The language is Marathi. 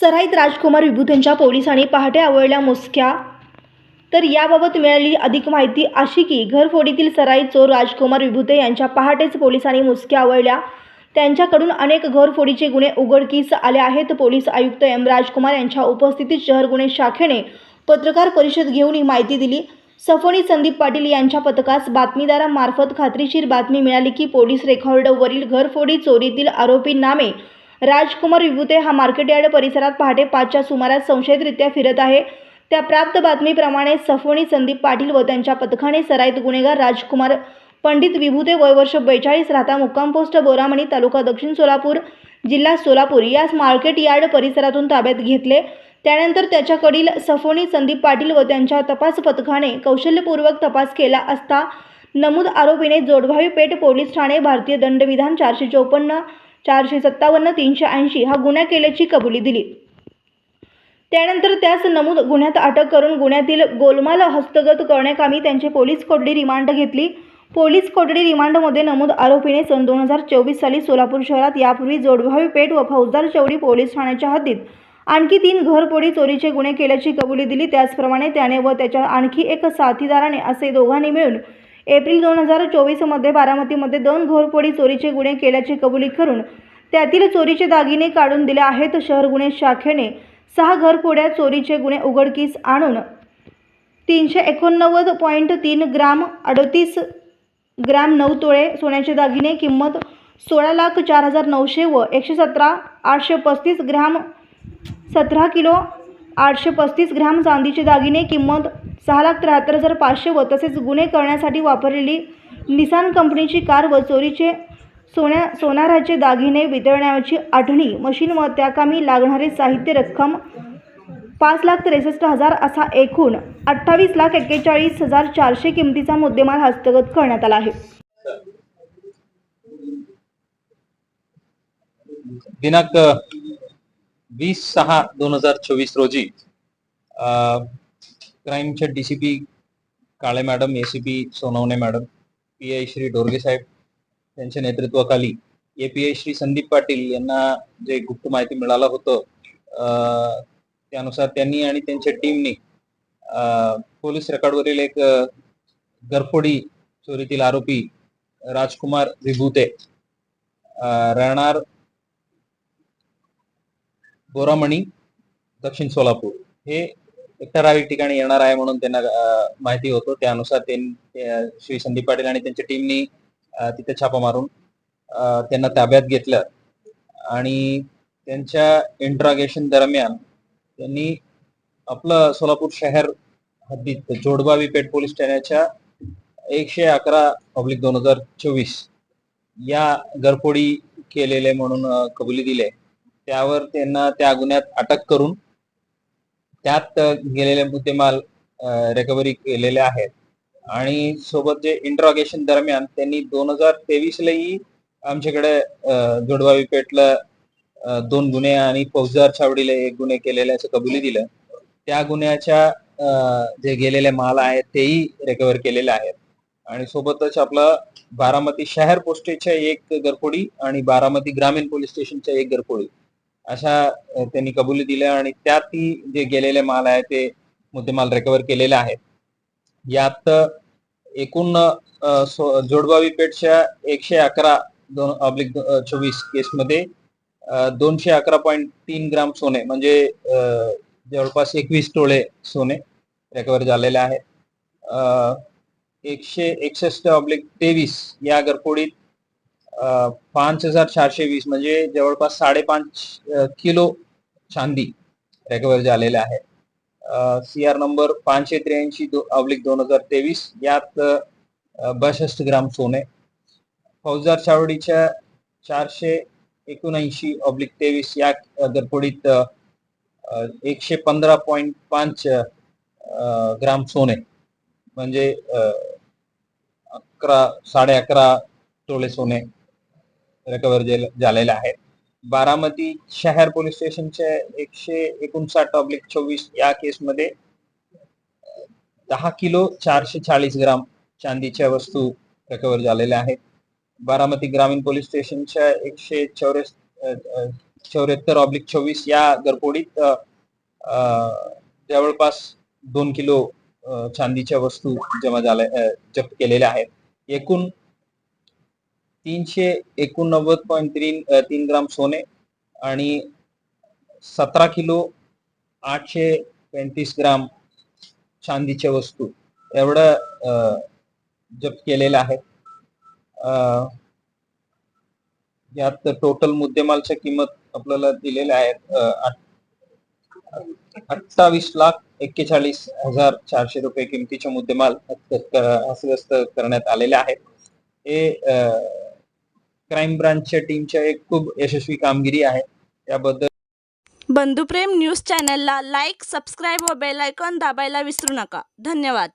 सराईत राजकुमार विभूतेंच्या पोलिसांनी पहाटे आवळल्या मुसक्या तर याबाबत मिळालेली अधिक माहिती अशी की घरफोडीतील सराई चोर राजकुमार विभूते यांच्या पहाटेच पोलिसांनी मुसक्या आवळल्या. त्यांच्याकडून अनेक घरफोडीचे गुन्हे उघडकीस आले आहेत. पोलीस आयुक्त एम. राजकुमार यांच्या उपस्थितीत शहर गुन्हे शाखेने पत्रकार परिषद घेऊन ही माहिती दिली. सफोनी संदीप पाटील यांच्या पथकास बातमीदारांमार्फत खात्रीशीर बातमी मिळाली की पोलीस रेकॉर्डवरील घरफोडी चोरीतील आरोपी नामे राजकुमार विभुते हा मार्केट यार्ड परिसरात पहाटे पाचच्या सुमारास संशयितरित्या फिरत आहे. त्या प्राप्त बातमीप्रमाणे सफोनी संदीप पाटील व त्यांच्या पथकाने सराईत गुन्हेगार राजकुमार पंडित विभूते वय वर्ष बेचाळीस राहता मुक्काम पोस्ट बोरामणी तालुका दक्षिण सोलापूर जिल्हा सोलापूर यास मार्केट यार्ड परिसरातून ताब्यात घेतले. त्यानंतर त्याच्याकडील सफोनी संदीप पाटील व त्यांच्या तपास पथकाने कौशल्यपूर्वक तपास केला असता नमूद आरोपीने जोडभावी पेठ पोलीस ठाणे भारतीय दंडविधान चारशे चोपन्न चारशे सत्तावन्न तीनशे ऐंशी हा गुन्हा केल्याची कबुली दिली. त्यानंतर त्यास नमूद गुन्ह्यात अटक करून गुन्ह्यातील गोलमाल हस्तगत करण्याकामी त्यांची पोलीस कोठडी रिमांड घेतली. पोलीस कोठडी रिमांडमध्ये नमूद आरोपीने सन दोन हजार चोवीस साली सोलापूर शहरात यापूर्वी जोडभावी पेठ व फौजदार चौडी पोलीस ठाण्याच्या हद्दीत आणखी तीन घरपोडी चोरीचे गुन्हे केल्याची कबुली दिली. त्याचप्रमाणे त्याने व त्याच्या आणखी एक साथीदाराने असे दोघांनी मिळून एप्रिल दोन हजार चोवीसमध्ये बारामतीमध्ये दोन घोरपोडी चोरीचे गुन्हे केल्याची कबुली करून त्यातील चोरीचे दागिने काढून दिले आहेत. शहर गुन्हे शाखेने सहा घरपोड्या चोरीचे गुन्हे उघडकीस आणून तीनशे एकोणनव्वद पॉईंट तीन ग्राम अडतीस ग्राम नऊ तोळे सोन्याचे दागिने किंमत सोळा लाख चार हजार नऊशे व एकशे सतरा आठशे पस्तीस ग्राम सतरा किलो आठशे पस्तीस ग्राम चांदीचे दागिने किंमत सहा लाख त्र्याहत्तर हजार पाचशे व तसेच गुन्हे करण्यासाठी वापरलेली निसान कंपनीची कार व चोरीचे सोन्या सोनाराचे दागिने वितळण्याची आठणी मशीन व त्याकामी लागणारे साहित्य रक्कम पाच लाख त्रेसष्ट हजार असा एकूण अठ्ठावीस लाख एक्केचाळीस हजार चारशे किमतीचा मुद्देमाल हस्तगत करण्यात आला आहे. दिनांक वीस सहा दोन हजार चोवीस रोजी क्राईमचे DCP Kale madam ACP Sonawane madam P I Shri Dorge साहेब त्यांच्या नेतृत्वाखाली A P I Shri Sandeep Patil यांना जे गुप्त माहिती मिळालं होतं अं, त्यानुसार त्यांनी आणि त्यांच्या टीमने पोलीस रेकॉर्डवरील एक गरफोडी घरफोडी चोरीतील आरोपी राजकुमार विभूते राहणार बोरामणी दक्षिण सोलापूर. हे एक ठराविक ठिकाणी येणार आहे म्हणून त्यांना माहिती होतो. त्यानुसार ते श्री संदीप पाटील आणि त्यांच्या टीमनी तिथे छापा मारून त्यांना ताब्यात घेतलं. आणि त्यांच्या इंट्रागेशन दरम्यान त्यांनी आपलं सोलापूर शहर हद्दीत जोडबावी पेठ पोलीस ठाण्याच्या एकशे अकरा पब्लिक दोन हजार चोवीस या घरफोडी केलेले म्हणून कबुली दिले. त्यावर त्यांना त्या गुन्ह्यात अटक करून त्यात गेलेले मुद्देमाल रिकव्हरी केलेले आहेत. आणि सोबत जे इंट्रॉगेशन दरम्यान त्यांनी दोन हजार तेवीसलाही आमच्याकडे जोडवावी पेठला दोन गुन्हे आणि फौजदार छावडीला एक गुन्हे केलेले असं कबुली दिलं. त्या गुन्ह्याच्या अ, जे गेलेले माल आहेत तेही रिकव्हर केलेले आहेत. आणि सोबतच आपलं बारामती शहर पोस्टेच्या एक घरफोडी आणि बारामती ग्रामीण पोलीस स्टेशनच्या एक घरफोडी. अशा त्यांनी कबुली दिल्या आणि त्यातही जे गेलेले माल आहे ते मुद्देमाल रिकव्हर केलेले आहेत. यात एकूण जोडबावी पेठच्या एकशे अकरा दोन ऑब्लिक चोवीस केसमध्ये दोनशे अकरा पॉईंट तीन ग्राम सोने म्हणजे जवळपास एकवीस टोळे सोने रिकव्हर झालेले आहेत. एकशे एकसष्ट ऑब्लिक तेवीस या घरफोडीत पाच हजार चारशे वीस म्हणजे जवळपास साडेपाच किलो चांदी रेकवर झालेले आहे. सी आर नंबर पाचशे त्र्याऐंशी ऑब्लिक दोन हजार तेवीस. यात बासष्ट ग्राम सोने. फौजदार चावडीच्या चारशे एकोणऐंशी ऑब्लिक तेवीस या घरफोडीत एकशे पंधरा पॉईंट पाच ग्राम सोने. म्हणजे अकरा साडे अकरा तोळे सोने. रिकव्हर झालेल्या आहेत बारामती शहर पोलीस स्टेशनच्या एकशे एकोणसाठ ऑब्लिक चोवीस या केसमध्ये दहा किलो चारशे चाळीस ग्राम चांदीच्या वस्तू रिकव्हर झालेल्या आहेत. बारामती ग्रामीण पोलीस स्टेशनच्या एकशे चौऱ्यास चौऱ्याहत्तर ऑब्लिक चोवीस या गरपोडीत जवळपास दोन किलो चांदीच्या वस्तू जमा झाल्या जप्त केलेल्या आहेत. एकूण तीनशे एकोणनव्वद पॉईंट तीन तीन ग्राम सोने आणि सतरा किलो आठशे पंचवीस ग्राम चांदीच्या वस्तू एवढं जप्त केलेलं आहे. यात टोटल मुद्देमालच्या किंमत आपल्याला दिलेल्या आहेत अठ्ठावीस लाख एक्केचाळीस हजार चारशे रुपये किमतीचे मुद्देमाल हस्तगत करण्यात आलेले आहेत. हे क्राईम ब्रांचच्या टीमच्या एक खूप यशस्वी कामगिरी आहे. त्याबद्दल बंधुप्रेम न्यूज चॅनलला लाईक सबस्क्राईब व बेल आयकॉन दाबायला विसरू नका. धन्यवाद.